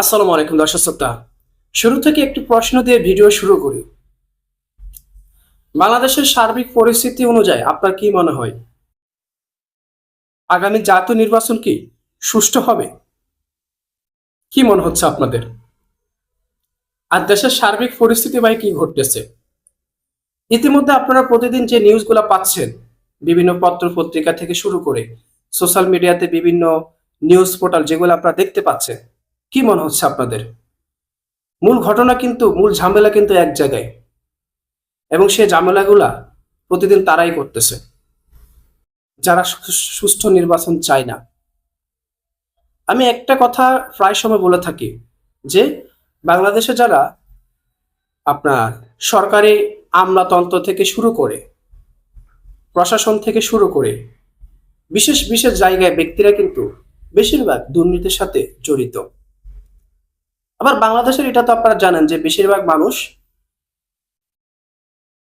আসসালামু আলাইকুম দর্শক শ্রোতা। শুরু থেকে একটি প্রশ্ন দিয়ে ভিডিও শুরু করি। বাংলাদেশের সার্বিক পরিস্থিতি অনুযায়ী আপনার কি মনে হয়? আগামী জাতীয় নির্বাচন কি সুষ্ঠু হবে? কি মনে হচ্ছে আপনাদের? আর দেশের সার্বিক পরিস্থিতি ভাই কি ঘটতেছে? ইতিমধ্যে আপনারা প্রতিদিন যে নিউজগুলো পাচ্ছেন, বিভিন্ন পত্র পত্রিকা থেকে শুরু করে সোশ্যাল মিডিয়াতে বিভিন্ন নিউজ পোর্টাল যেগুলো আপনারা দেখতে পাচ্ছেন কি মনে হচ্ছে আপনাদের? মূল ঘটনা কিন্তু, মূল ঝামেলা কিন্তু এক জায়গায়। এবং সে ঝামেলাগুলা প্রতিদিন তারাই করতেছে। যারা সুষ্ঠু নির্বাচন চায় না। আমি একটা কথা প্রায় সময় বলে থাকি, যে বাংলাদেশে যারা আপনার সরকারি আমলাতন্ত্র থেকে শুরু করে, প্রশাসন থেকে শুরু করে, বিশেষ বিশেষ জায়গায় ব্যক্তিরা কিন্তু বেশিরভাগ দুর্নীতির সাথে জড়িত। আবার বাংলাদেশের এটা তো আপনারা জানেন যে বেশিরভাগ মানুষ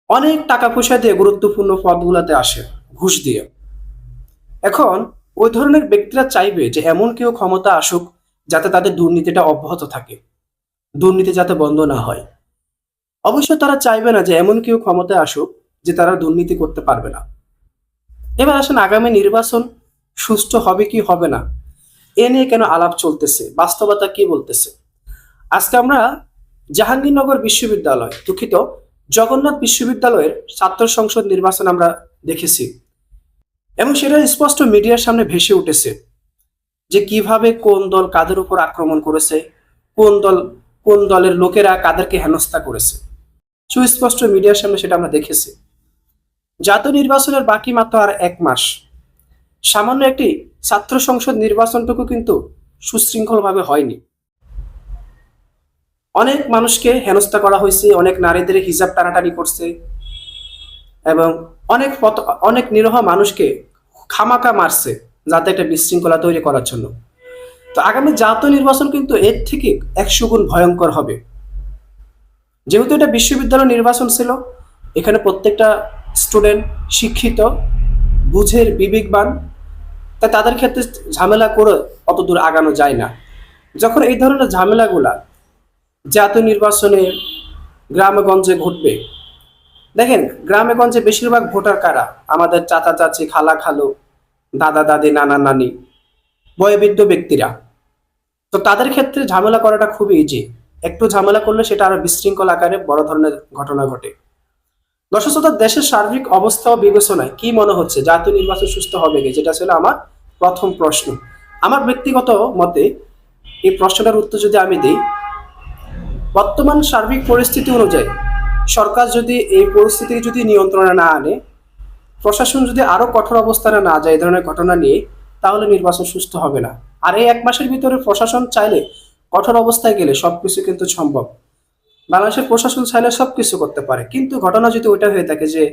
অনেক টাকা পয়সা দিয়ে গুরুত্বপূর্ণ পদগুলোতে আসে, ঘুষ দিয়ে। এখন ওই ধরনের ব্যক্তিরা চাইবে যে এমন কেউ ক্ষমতা আসুক যাতে তাদের দুর্নীতিটা অব্যাহত থাকে, দুর্নীতি যাতে বন্ধ না হয়। অবশ্য তারা চাইবে না যে এমন কেউ ক্ষমতায় আসুক যে তারা দুর্নীতি করতে পারবে না। এবার আসেন আগামী নির্বাচন সুষ্ঠু হবে কি হবে না, এ নিয়ে কেন আলাপ চলতেছে, বাস্তবতা কি বলতেছে? আজকে আমরা জাহাঙ্গীরনগর বিশ্ববিদ্যালয়, দুঃখিত, জগন্নাথ বিশ্ববিদ্যালয়ের ছাত্র সংসদ নির্বাচন আমরা দেখেছি। এবং সেটা স্পষ্ট মিডিয়ার সামনে ভেসে উঠেছে যে কীভাবে কোন দল কাদের উপর আক্রমণ করেছে, কোন দল, কোন দলের লোকেরা কাদেরকে হেনস্থা করেছে। সুস্পষ্ট মিডিয়ার সামনে সেটা আমরা দেখেছি। জাতীয় নির্বাচনের বাকি মাত্র আর এক মাস। সামান্য একটি ছাত্র সংসদ নির্বাচনটুকু কিন্তু সুশৃঙ্খলভাবে হয়নি। অনেক মানুষকে হেনস্থা করা হয়েছে, অনেক নারীদের হিজাব টানাটানি করছে এবং অনেক অনেক নিরহ মানুষকে খামাকা মারছে যাতে একটা বিশৃঙ্খলা তৈরি করার জন্য। তো আগামী জাতীয় নির্বাচন কিন্তু এর থেকে একশো গুণ ভয়ঙ্কর হবে। যেহেতু এটা বিশ্ববিদ্যালয় নির্বাচন ছিল, এখানে প্রত্যেকটা স্টুডেন্ট শিক্ষিত, বুঝের বিবেকবান, তাই তাদের ক্ষেত্রে ঝামেলা করে অত দূর আগানো যায় না। যখন এই ধরনের ঝামেলাগুলা জাতীয় নির্বাচনে গ্রামে গঞ্জে ঘটবে। দেখেন গ্রামে গঞ্জে বেশিরভাগ ভোটার কারা? আমাদের চাচা চাচি খালা খালু দাদা দাদি নানা নানি বয়োবৃদ্ধ ব্যক্তিরা। তো তাদের ক্ষেত্রে ঝামেলা করাটা খুবই ইজি একটু ঝামেলা করলে সেটা আরও বিশৃঙ্খল আকারে বড় ধরনের ঘটনা ঘটে। দর্শক শ্রোতা, দেশের সার্বিক অবস্থা ও বিবেচনায়। কি মনে হচ্ছে? জাতীয় নির্বাচন সুস্থ হবে কি? যেটা ছিল আমার প্রথম প্রশ্ন। আমার ব্যক্তিগত মতে এই প্রশ্নটার উত্তর যদি আমি দিই বর্তমান সার্বিক পরিস্থিতি অনুযায়ী সরকার যদি এই পরিস্থিতি যদি নিয়ন্ত্রণে না আনে, প্রশাসন যদি আরও কঠোর অবস্থানে না যায় এই ধরনের ঘটনা নিয়ে, তাহলে নির্বাচন সুস্থ হবে না। আর এই এক মাসের ভিতরে প্রশাসন চাইলে কঠোর অবস্থায় গেলে সব কিছু কিন্তু সম্ভব। বাংলাদেশের প্রশাসন চাইলে সব কিছু করতে পারে। কিন্তু ঘটনা যদি ওইটা হয়ে থাকে যে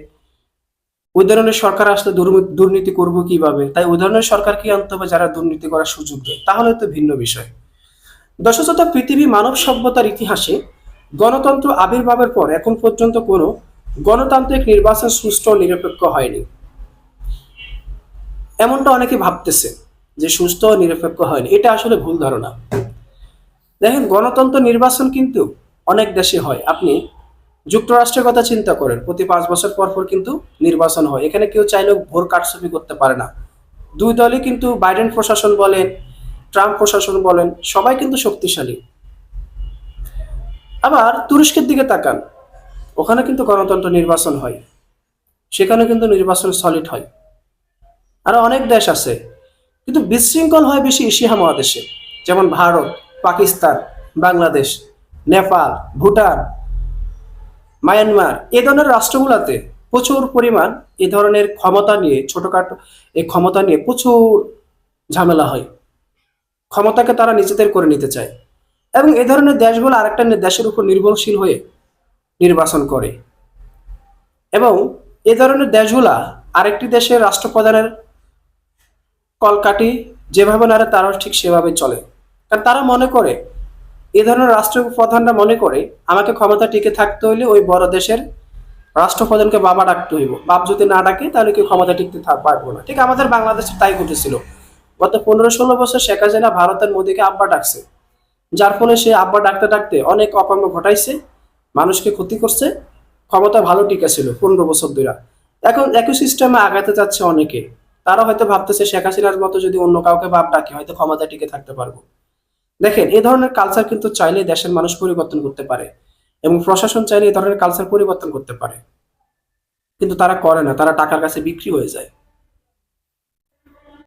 ধরনের সরকার আসলে দুর্নীতি করব কীভাবে? তাই ধরনের সরকার কি আনতে হবে যারা দুর্নীতি করার সুযোগ দেয়। তাহলে তো ভিন্ন বিষয়। দশশত পৃথিবী মানব সভ্যতার ইতিহাসে গণতন্ত্র আবির্ভাবের পর এখন পর্যন্ত কোনো গণতান্ত্রিক নির্বাচন সুষ্ঠু নিরপেক্ষ হয়নি। এমনটা অনেকে ভাবতেছে যে সুস্থ নিরপেক্ষ হয়নি। এটা আসলে ভুল ধারণা। দেখেন, গণতন্ত্র নির্বাচন কিন্তু অনেক দেশে হয়। আপনি যুক্তরাষ্ট্রের কথা চিন্তা করেন, প্রতি পাঁচ বছর পর পর কিন্তু নির্বাচন হয়। এখানে কেউ চাইলেও ভোর কারচুপি করতে পারে না। দুই দলই কিন্তু বাইডেন প্রশাসন বলেন ট্রাম্প প্রশাসন বলেন, সবাই কিন্তু শক্তিশালী। আবার তুরস্কের দিকে তাকান, ওখানে কিন্তু গণতন্ত্র নির্বাচন হয় সেখানে কিন্তু নির্বাচন সলিড হয়। আরও অনেক দেশ আছে, কিন্তু বিশৃঙ্খল হয় বেশি এশিয়া মহাদেশে, যেমন ভারত, পাকিস্তান, বাংলাদেশ, নেপাল, ভুটান, মায়ানমার। এ ধরনের রাষ্ট্রগুলোতে প্রচুর পরিমাণ এ ধরনের ক্ষমতা নিয়ে, ছোটখাটো এই ক্ষমতা নিয়ে প্রচুর ঝামেলা হয়। ক্ষমতাকে তারা নিজেদের করে নিতে চায় এবং এ ধরনের দেশগুলো আরেকটা দেশের উপর নির্ভরশীল হয়ে নির্বাচন করে। এবং এ ধরনের দেশগুলা আরেকটি দেশের রাষ্ট্রপ্রধানের কলকাটি যেভাবে নাড়ে তারাও ঠিক সেভাবে চলে। কারণ তারা মনে করে, এ ধরনের রাষ্ট্রপ্রধানরা মনে করে, আমাকে ক্ষমতা টিকে থাকতে হলে ওই বড় দেশের রাষ্ট্রপ্রধানকে বাবা ডাকতে হইব। বাপ যদি না ডাকে, তাহলে কেউ ক্ষমতা টিকতে পারব না। ঠিক আমাদের বাংলাদেশে তাই ঘটেছিল। গত পনেরো ষোলো বছর শেখ হাসিনা ভারতের মোদীকে আব্বা ডাকছে। যার ফলে সে আব্বা ডাকতে ডাকতে অনেক অকর্ম ঘটাইছে, মানুষকে ক্ষতি করছে, ক্ষমতা ভালো টিকে ছিল পনেরো বছর ধরে। এখন একই সিস্টেমে আগাতে যাচ্ছে অনেকে। তারা হয়তো ভাবতেছে শেখ হাসিনার মতো যদি অন্য কাউকে বাপ ডাকে, হয়তো ক্ষমতা টিকে থাকতে পারব। দেখেন, এ ধরনের কালচার কিন্তু চাইলে দেশের মানুষ পরিবর্তন করতে পারে এবং প্রশাসন চাইলে এ ধরনের কালচার পরিবর্তন করতে পারে। কিন্তু তারা করে না, তারা টাকার কাছে বিক্রি হয়ে যায়।